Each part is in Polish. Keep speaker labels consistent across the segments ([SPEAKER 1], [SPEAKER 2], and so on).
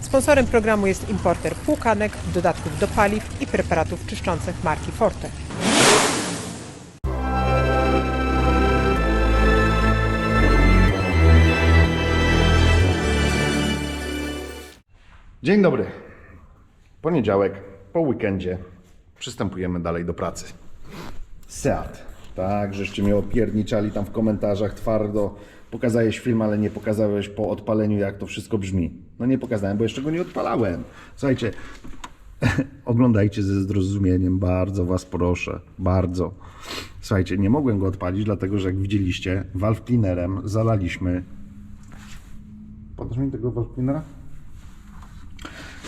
[SPEAKER 1] Sponsorem programu jest importer półkanek, dodatków do paliw i preparatów czyszczących marki Forte.
[SPEAKER 2] Dzień dobry. Poniedziałek, po weekendzie. Przystępujemy dalej do pracy. Seat. Tak, żeście mnie opierniczali tam w komentarzach twardo. Pokazałeś film, ale nie pokazałeś po odpaleniu, jak to wszystko brzmi. No nie pokazałem, bo jeszcze go nie odpalałem. Słuchajcie, oglądajcie ze zrozumieniem, bardzo Was proszę, bardzo. Słuchajcie, nie mogłem go odpalić, dlatego że jak widzieliście, valve cleanerem zalaliśmy... Podasz mi tego valve cleanera?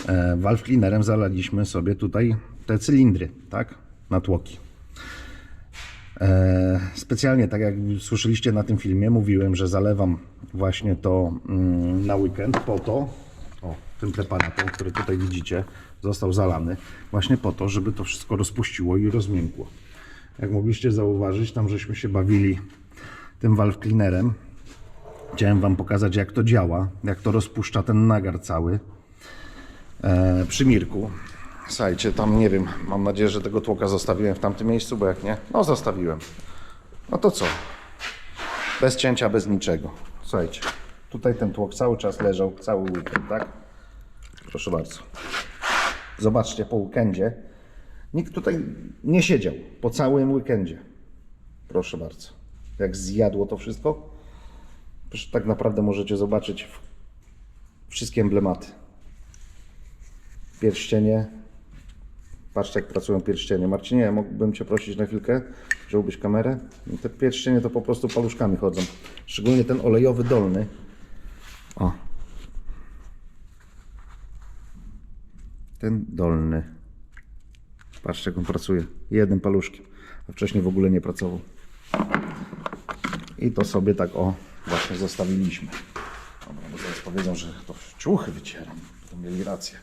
[SPEAKER 2] e, valve cleanerem zalaliśmy sobie tutaj te cylindry, tak, na tłoki. E, Specjalnie, tak jak słyszeliście na tym filmie, mówiłem, że zalewam właśnie to mm, na weekend po to, o, tym preparatem, który tutaj widzicie, został zalany, właśnie po to, żeby to wszystko rozpuściło i rozmiękło. Jak mogliście zauważyć, tam żeśmy się bawili tym valve cleanerem. Chciałem Wam pokazać, jak to działa, jak to rozpuszcza ten nagar cały e, przy Mirku. Słuchajcie, tam nie wiem, mam nadzieję, że tego tłoka zostawiłem w tamtym miejscu, bo jak nie, no zostawiłem. No to co? Bez cięcia, bez niczego. Słuchajcie, tutaj ten tłok cały czas leżał, cały weekend, tak? Proszę bardzo. Zobaczcie, po weekendzie nikt tutaj nie siedział, po całym weekendzie. Proszę bardzo. Jak zjadło to wszystko, Proszę, tak naprawdę możecie zobaczyć wszystkie emblematy pierścienie. Patrzcie, jak pracują pierścienie. Marcinie, mógłbym Cię prosić na chwilkę, wziąłbyś kamerę? No Te pierścienie to po prostu paluszkami chodzą. Szczególnie ten olejowy dolny. O. Ten dolny. Patrzcie, jak on pracuje. Jednym paluszkiem. A wcześniej w ogóle nie pracował. I to sobie tak o właśnie zostawiliśmy. Dobra, bo zaraz powiedzą, że to ciuchy wycieram. To mieli rację.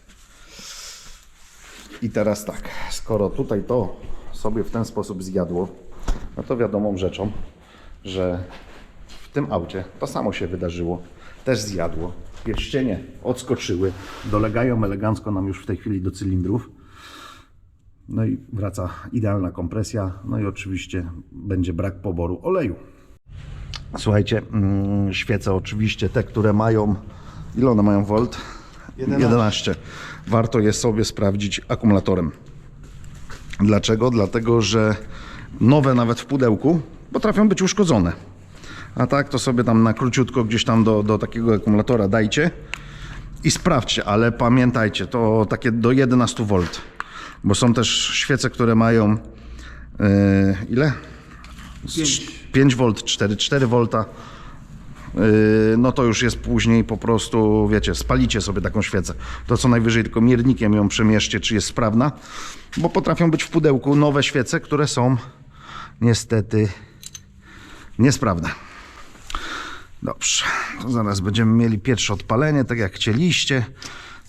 [SPEAKER 2] I teraz tak, skoro tutaj to sobie w ten sposób zjadło, no to wiadomą rzeczą, że w tym aucie to samo się wydarzyło. Też zjadło. Pierścienie odskoczyły, dolegają elegancko nam już w tej chwili do cylindrów. No i wraca idealna kompresja. No i oczywiście będzie brak poboru oleju. Słuchajcie, mm, świece oczywiście te, które mają, ile one mają volt? 11. Warto je sobie sprawdzić akumulatorem. Dlaczego? Dlatego, że nowe nawet w pudełku potrafią być uszkodzone. A tak to sobie tam na króciutko gdzieś tam do, do takiego akumulatora dajcie i sprawdźcie, ale pamiętajcie, to takie do 11 V. Bo są też świece, które mają yy, ile? 5 V, 4, 4 V. Yy, no to już jest później po prostu, wiecie, spalicie sobie taką świecę. To co najwyżej tylko miernikiem ją przemierzcie, czy jest sprawna, bo potrafią być w pudełku nowe świece, które są niestety niesprawne. Dobrze, to zaraz będziemy mieli pierwsze odpalenie, tak jak chcieliście.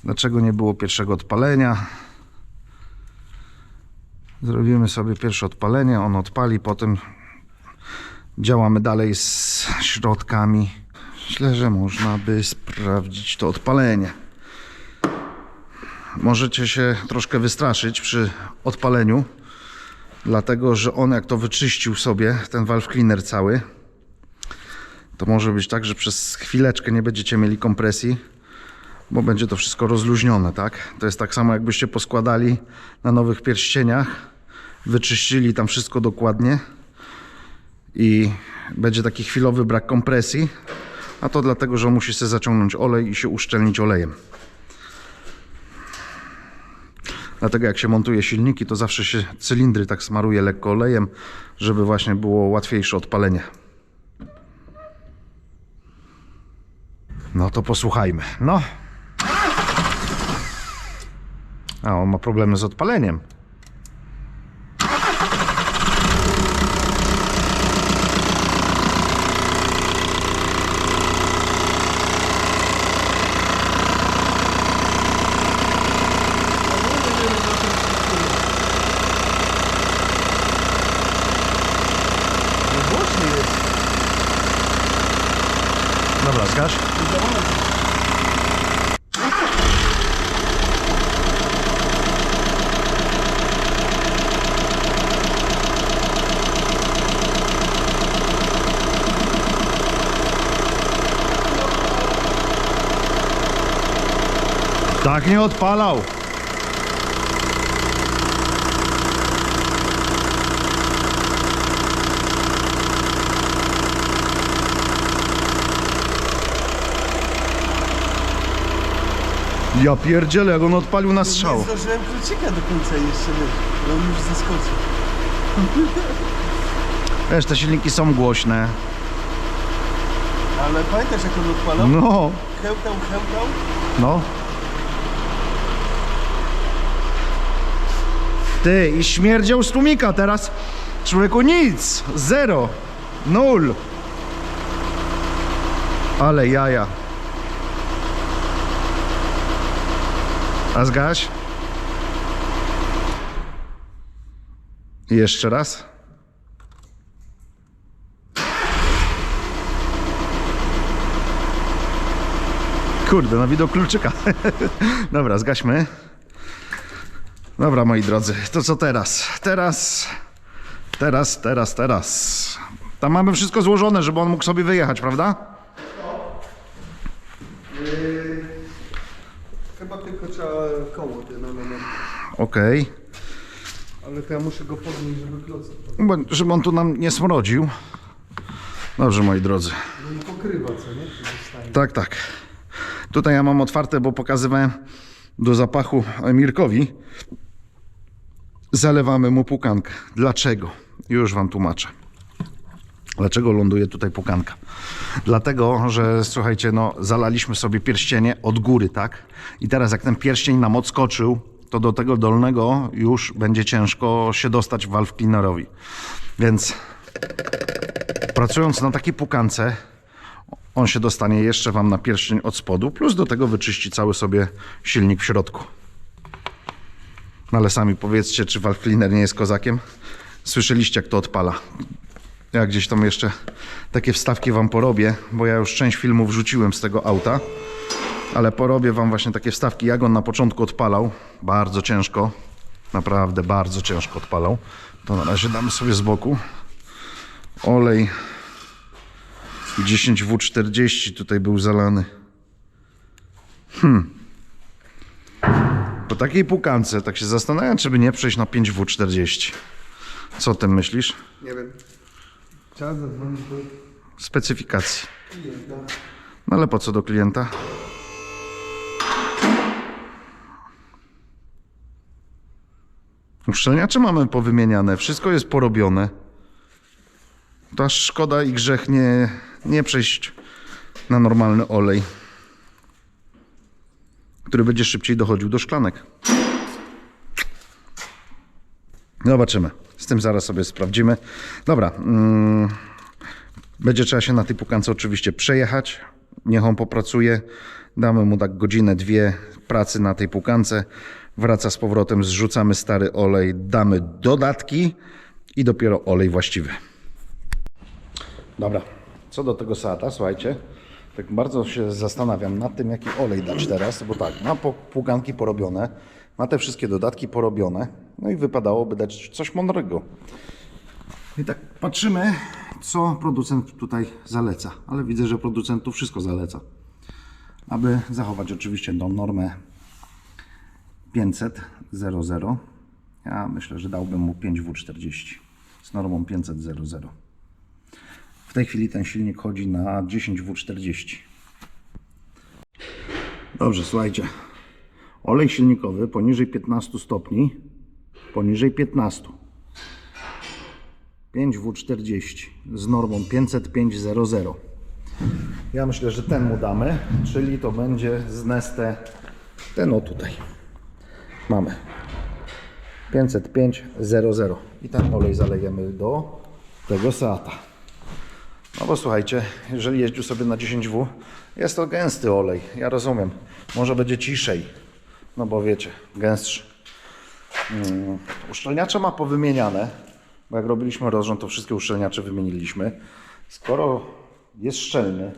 [SPEAKER 2] Dlaczego nie było pierwszego odpalenia? Zrobimy sobie pierwsze odpalenie, on odpali, potem działamy dalej z środkami. Myślę, że można by sprawdzić to odpalenie. Możecie się troszkę wystraszyć przy odpaleniu, dlatego że on jak to wyczyścił sobie, ten valve cleaner cały, to może być tak, że przez chwileczkę nie będziecie mieli kompresji, bo będzie to wszystko rozluźnione, tak? To jest tak samo jakbyście poskładali na nowych pierścieniach, wyczyścili tam wszystko dokładnie i będzie taki chwilowy brak kompresji, a to dlatego, że musi sobie zaciągnąć olej i się uszczelnić olejem. Dlatego jak się montuje silniki, to zawsze się cylindry tak smaruje lekko olejem, żeby właśnie było łatwiejsze odpalenie. No to posłuchajmy. No. A on ma problemy z odpaleniem.
[SPEAKER 3] Głośny jest.
[SPEAKER 2] Zgaś. Tak nie odpalał. Ja pierdzielę, jak on odpalił na strzał.
[SPEAKER 3] Nie zdążyłem kluczyka do końca jeszcze, bo on już zaskoczył.
[SPEAKER 2] Wiesz, te silniki są głośne.
[SPEAKER 3] Ale pamiętasz jak on odpalał?
[SPEAKER 2] No,
[SPEAKER 3] Chełtał, chełtał.
[SPEAKER 2] no. Ty, i śmierdział z tłumika teraz. Człowieku nic, zero, nul. Ale jaja. A zgaś? Jeszcze raz. Kurde, na widok kluczyka. Dobra, zgaśmy. Dobra, moi drodzy, to co teraz? Teraz, teraz, teraz, teraz. Tam mamy wszystko złożone, żeby on mógł sobie wyjechać, prawda?
[SPEAKER 3] Tylko trzeba koło te no, no, no.
[SPEAKER 2] Okej.
[SPEAKER 3] Ale to ja muszę go podnieść, żeby kloc
[SPEAKER 2] Bo, żeby on tu nam nie smrodził. Dobrze, moi drodzy.
[SPEAKER 3] No i pokrywa, co nie?
[SPEAKER 2] Tak, tak. Tutaj ja mam otwarte, bo pokazywałem do zapachu Mirkowi. Zalewamy mu pukankę. Dlaczego? Już wam tłumaczę. Dlaczego ląduje tutaj pukanka? Dlatego, że słuchajcie, no zalaliśmy sobie pierścienie od góry, tak? I teraz jak ten pierścień nam odskoczył, to do tego dolnego już będzie ciężko się dostać valve cleanerowi. Więc pracując na takiej pukance, on się dostanie jeszcze Wam na pierścień od spodu, plus do tego wyczyści cały sobie silnik w środku. No ale sami powiedzcie, czy valve cleaner nie jest kozakiem? Słyszeliście, jak to odpala. Ja gdzieś tam jeszcze takie wstawki Wam porobię, bo ja już część filmów wrzuciłem z tego auta, ale porobię Wam właśnie takie wstawki, jak on na początku odpalał. Bardzo ciężko, naprawdę bardzo ciężko odpalał. To na razie damy sobie z boku. Olej 10W40 tutaj był zalany. Hmm. Po takiej pukance tak się zastanawiam, czy by nie przejść na 5W40. Co o tym myślisz?
[SPEAKER 3] Nie wiem. Trzeba zadzwonić do
[SPEAKER 2] Specyfikacji.
[SPEAKER 3] klienta.
[SPEAKER 2] No ale po co do klienta? Uszczelniacze mamy powymieniane, wszystko jest porobione. To aż szkoda i grzech nie, nie przejść na normalny olej, który będzie szybciej dochodził do szklanek. Zobaczymy. Z tym zaraz sobie sprawdzimy. Dobra. Mm, będzie trzeba się na tej pukance oczywiście przejechać. Niech on popracuje. Damy mu tak godzinę, dwie pracy na tej pukance. Wraca z powrotem, zrzucamy stary olej, damy dodatki i dopiero olej właściwy. Dobra, co do tego Seata, słuchajcie, tak bardzo się zastanawiam nad tym, jaki olej dać teraz, bo tak, ma pługanki porobione, ma te wszystkie dodatki porobione, no i wypadałoby dać coś mądrego. I tak patrzymy, co producent tutaj zaleca, ale widzę, że producent tu wszystko zaleca. Aby zachować oczywiście tą normę 500 00, ja myślę, że dałbym mu 5W40 z normą 500 00. Tej chwili ten silnik chodzi na 10W40. Dobrze, słuchajcie. Olej silnikowy poniżej 15 stopni, poniżej 15. 5W40 z normą 50500. Ja myślę, że ten mu damy, czyli to będzie z Neste ten o tutaj. Mamy 50500 i ten olej zalejemy do tego Seata. No bo słuchajcie, jeżeli jeździł sobie na 10W, jest to gęsty olej, ja rozumiem. Może będzie ciszej, no bo wiecie, gęstszy. Mm, Uszczelniacze ma powymieniane, bo jak robiliśmy rozrząd, to wszystkie uszczelniacze wymieniliśmy. Skoro jest szczelny,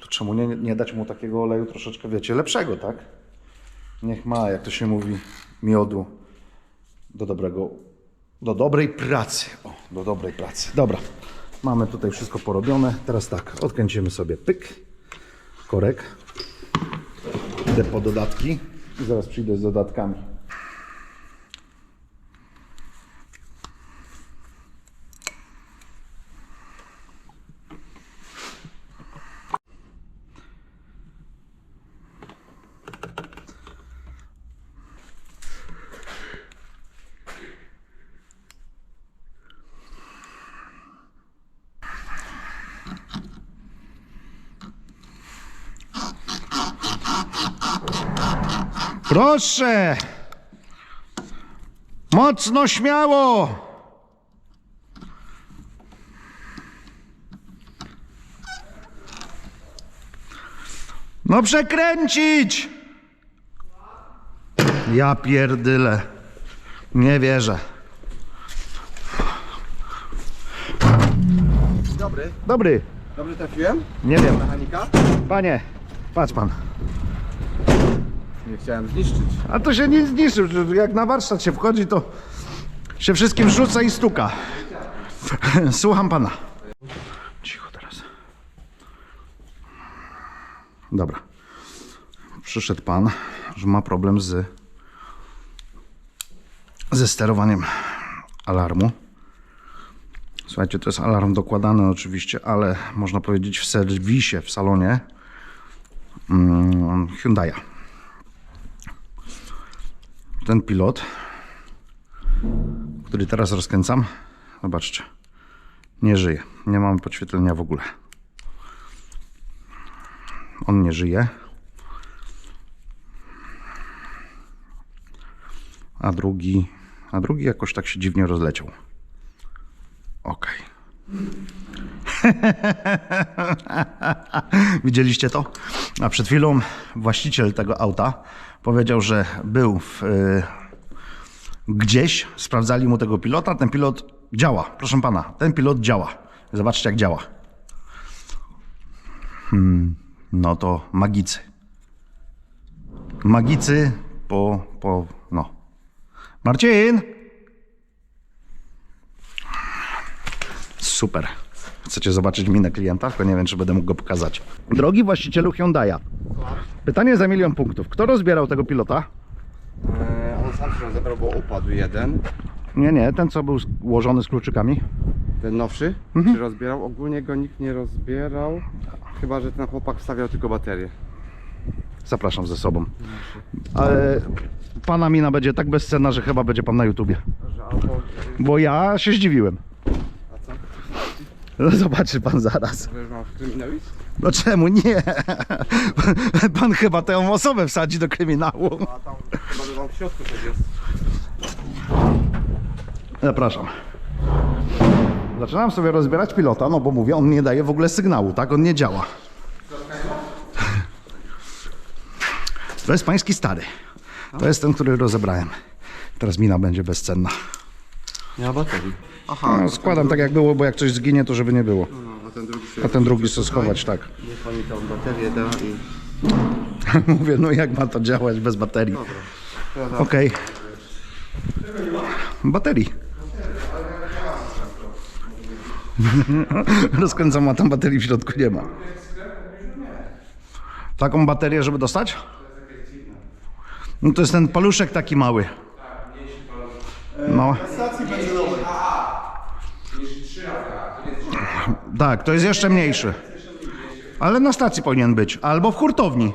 [SPEAKER 2] To czemu nie, nie dać mu takiego oleju troszeczkę, wiecie, lepszego, tak? Niech ma, jak to się mówi, miodu do dobrego, do dobrej pracy. O, do dobrej pracy. Dobra, mamy tutaj wszystko porobione. Teraz tak, odkręcimy sobie pyk, korek. Idę po dodatki i zaraz przyjdę z dodatkami. Proszę! Mocno, śmiało! No przekręcić! Ja pierdyle. Nie wierzę.
[SPEAKER 3] Dobry.
[SPEAKER 2] Dobry.
[SPEAKER 3] Dobrze trafiłem?
[SPEAKER 2] Nie wiem.
[SPEAKER 3] Mechanika?
[SPEAKER 2] Panie, patrz pan.
[SPEAKER 3] Nie chciałem zniszczyć.
[SPEAKER 2] A to się nie zniszczył. że Jak na warsztat się wchodzi, to się wszystkim rzuca i stuka. Słucham pana. Cicho teraz. Dobra. Przyszedł pan, że ma problem z ze sterowaniem alarmu. Słuchajcie, to jest alarm dokładany oczywiście, ale można powiedzieć w serwisie, w salonie mm, Hyundai'a ten pilot, który teraz rozkręcam, zobaczcie, nie żyje. Nie mamy podświetlenia w ogóle. On nie żyje. A drugi, a drugi jakoś tak się dziwnie rozleciał. Okej. Widzieliście to? A przed chwilą właściciel tego auta powiedział, że był w, y, gdzieś, sprawdzali mu tego pilota. Ten pilot działa, proszę pana, ten pilot działa. Zobaczcie, jak działa. Hmm, no to magicy. Magicy po, po, no. Marcin! Super. Chcecie zobaczyć minę klienta? Tylko nie wiem, czy będę mógł go pokazać. Drogi właścicielu Hyundai'a. Pytanie za milion punktów. Kto rozbierał tego pilota?
[SPEAKER 4] E, on sam się rozebrał, bo upadł jeden.
[SPEAKER 2] Nie, nie, ten co był ułożony z kluczykami.
[SPEAKER 4] Ten nowszy
[SPEAKER 2] Mhm.
[SPEAKER 4] się rozbierał. Ogólnie go nikt nie rozbierał. Chyba, że ten chłopak wstawiał tylko baterię.
[SPEAKER 2] Zapraszam ze sobą. Ale pana mina będzie tak bezcenna, że chyba będzie pan na YouTubie. Bo ja się zdziwiłem. No zobaczy pan zaraz.
[SPEAKER 4] Mam kryminalist?
[SPEAKER 2] No czemu nie? Pan chyba tę osobę wsadzi do kryminału.
[SPEAKER 4] A tam chyba, w środku coś jest.
[SPEAKER 2] Zapraszam. Zaczynam sobie rozbierać pilota, no bo mówię, on nie daje w ogóle sygnału, tak? On nie działa. To jest pański stary. To jest ten, który rozebrałem. Teraz mina będzie bezcenna.
[SPEAKER 4] Nie ma baterii. Aha,
[SPEAKER 2] No, składam tak jak było, bo jak coś zginie, to żeby nie było.
[SPEAKER 4] no, a ten drugi sobie
[SPEAKER 2] A ten drugi sobie schować, tak.
[SPEAKER 4] Niech pani tą baterię da i...
[SPEAKER 2] Mówię, no jak ma to działać bez baterii?
[SPEAKER 4] Teraz
[SPEAKER 2] Okej. Baterii. Rozkręcam, a tam baterii w środku nie ma. Taką baterię, żeby dostać? No to jest ten paluszek taki mały. No.
[SPEAKER 3] Stacji.
[SPEAKER 2] Tak, to jest jeszcze mniejszy. Ale na stacji powinien być. Albo w hurtowni.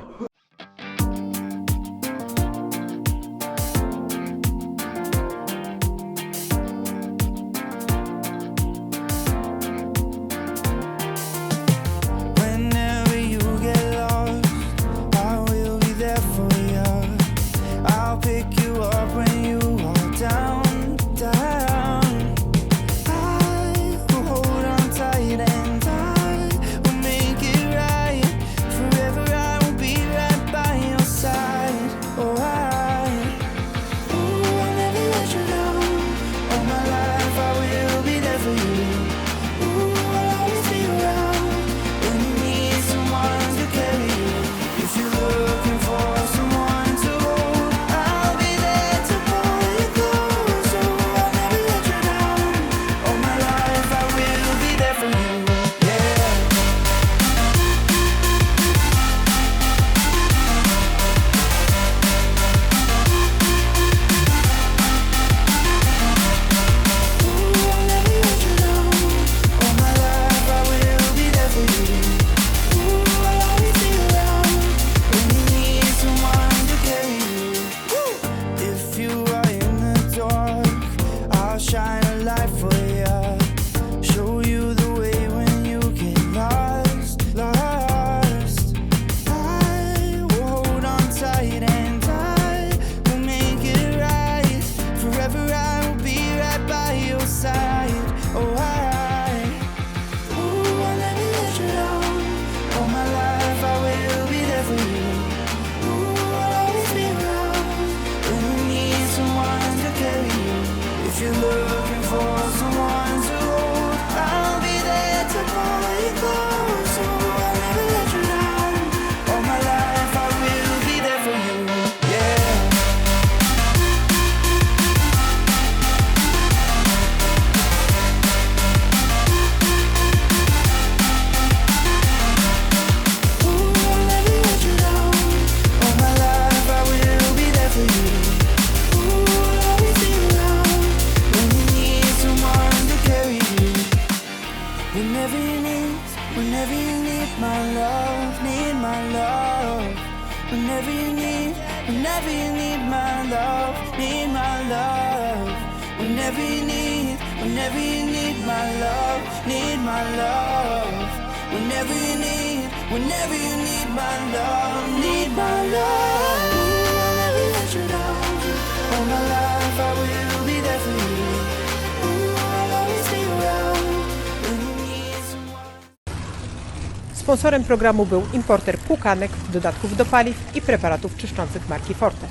[SPEAKER 5] Whenever you need my love, need my love. Whenever you need, whenever you need my love, need my love. All my life I will be there for you.
[SPEAKER 1] Sponsorem programu był importer płukanek, dodatków do paliw i preparatów czyszczących marki Forte.